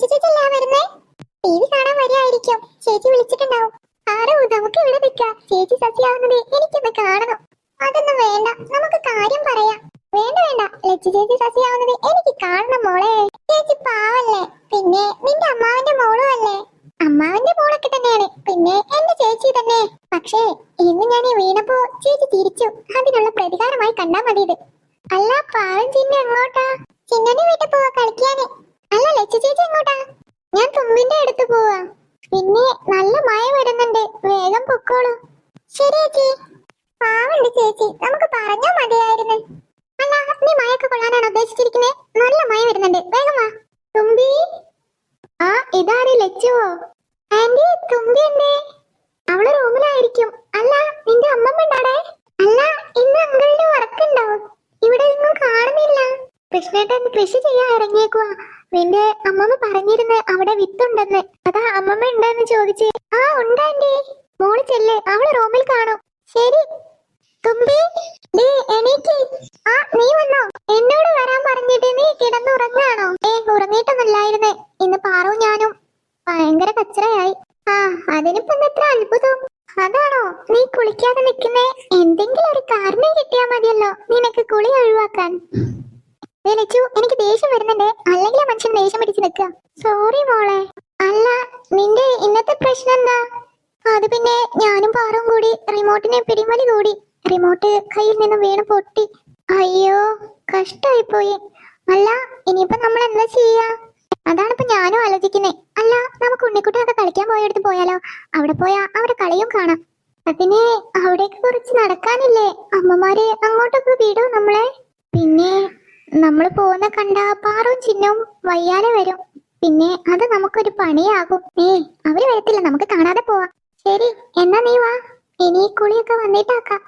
ചേച്ചി അല്ലേ വരുന്നേ. ടി വി കാണാൻ വരികയായിരിക്കും. ചേച്ചി വിളിച്ചിട്ടുണ്ടാവും. ആരോ നമുക്ക് ഇവിടെ നിൽക്കാം. ചേച്ചി സത്യാവുന്നത് എനിക്കൊന്ന് കാണണം. അതൊന്നും വേണ്ട. നമുക്ക് കാര്യം പറയാം. വേണ്ട വേണ്ട. ലച്ചു ചേച്ചി സസ്യാവുന്നത് എനിക്ക് കാണണം മോളെ. ചേച്ചി പാവല്ലേ. പിന്നെ നിന്റെ അമ്മാവന്റെ മോളും അല്ലേ? അമ്മാവന്റെ മോളൊക്കെ തന്നെയാണ്. പിന്നെ എന്റെ ചേച്ചി തന്നെ. പക്ഷേ ഇന്ന് ഞാൻ ഈ വീണപ്പോ ചേച്ചി തിരിച്ചു. അതിനുള്ള പ്രതികാരമായി കണ്ടാ മതി ഇത് അല്ല പാവം ചിന്ന എങ്ങോട്ടാ ചിന്നന്റെ വീട്ടിൽ പോവാ കളിക്കാന് അല്ല ലച്ചു ചേച്ചി എങ്ങോട്ടാ ഞാൻ തുമ്പിന്റെ അടുത്ത് പോവാ പിന്നെ നല്ല മഴ വരുന്നുണ്ട്. വേഗം പൊക്കോളൂ. ശരി ചേച്ചി. പാവണ്ട് ചേച്ചി. നമുക്ക് പറഞ്ഞാ മതിയായിരുന്നു. അല്ല നീ മഴയൊക്കെ കൊള്ളാനാണ് ഉദ്ദേശിച്ചിരിക്കുന്നത് നല്ല മഴ വരുന്നുണ്ട്. വേഗം വാ. തുമ്പി. ആ ഇതാര് ലച്ചുവോ? ആന്റി തുമ്പി എന്തേ? അവൾ റൂമിലായിരിക്കും. അല്ല നിന്റെ അമ്മമ്മ ഉണ്ടാടേ അല്ല ഇന്ന് അങ്കിളിന് ഉറക്കുണ്ടാവും കൃഷ്ണേട്ടൻ കൃഷി ചെയ്യാൻ ഇറങ്ങിയേക്കുവാ. നിന്റെ അമ്മമ്മ പറഞ്ഞിരുന്ന അവിടെ വിത്തുണ്ടെന്ന്. അതാ അമ്മമ്മ ഉണ്ടെന്ന് ചോദിച്ചേ ആ ഉണ്ടാൻഡി മോൾ ചെല്ലേ അവൾ റൂമിൽ കാണും. ശരി. തുമ്പി ദേ എണീക്ക്. ആ നീ വന്നോ. എന്നോട് വരാൻ പറഞ്ഞിട്ട് നീ കിടന്നുറങ്ങാണോ ഏ ഉറങ്ങിയിട്ടൊന്നുമില്ലായിരുന്നേ. ഇന്ന് പാറു ഞാനും ഭയങ്കര കച്ചറയായി. ആ അതിനിപ്പോ എത്ര അത്ഭുതം. അതാണോ? നീ കുളിക്കാതെ നിൽക്കുന്നേ. എന്തെങ്കിലും ഒരു കാരണം കിട്ടിയാ മതിയല്ലോ. നിനക്ക് കുളി ഒഴിവാക്കാൻ. ലച്ചു എനിക്ക് ദേഷ്യം വരുന്നുണ്ട്. അല്ലെങ്കിൽ മനുഷ്യൻ ദേഷ്യം പിടിച്ച് നിൽക്കുക. സോറി മോളെ. അല്ല നിന്റെ ഇന്നത്തെ പ്രശ്നം എന്താ? അത് പിന്നെ ഞാനും പാറും കൂടി റിമോട്ടിനെ പിടിമലി കൂടി. റിമോട്ട് കയ്യിൽ നിന്ന് വീണ് പൊട്ടി. അയ്യോ കഷ്ടായി പോയി അല്ല ഇനിയിപ്പോ നമ്മൾ എന്താ ചെയ്യാ? അതാണ് ഇപ്പൊ ഞാനും ആലോചിക്കുന്നേ. അല്ല നമുക്ക് ഉണ്ണിക്കുട്ടനൊക്കെ കളിക്കാൻ പോയടുത്ത് പോയാലോ? അവിടെ പോയാ അവരെ കളിയും കാണാം. അതിന് അവിടേക്ക് കുറച്ച് നടക്കാനില്ലേ? അമ്മമാര് അങ്ങോട്ടൊക്കെ വിടും നമ്മളെ. പിന്നെ നമ്മൾ പോകുന്ന കണ്ട പാറും ചിഹ്നവും വയ്യാതെ വരും. പിന്നെ അത് നമുക്കൊരു പണിയാകും. ഏ അവർ വരത്തില്ല. നമുക്ക് കാണാതെ പോവാം. ശരി എന്നാ നീ വാ. ഇനി കുളിയൊക്കെ വന്നിട്ടാക്കാം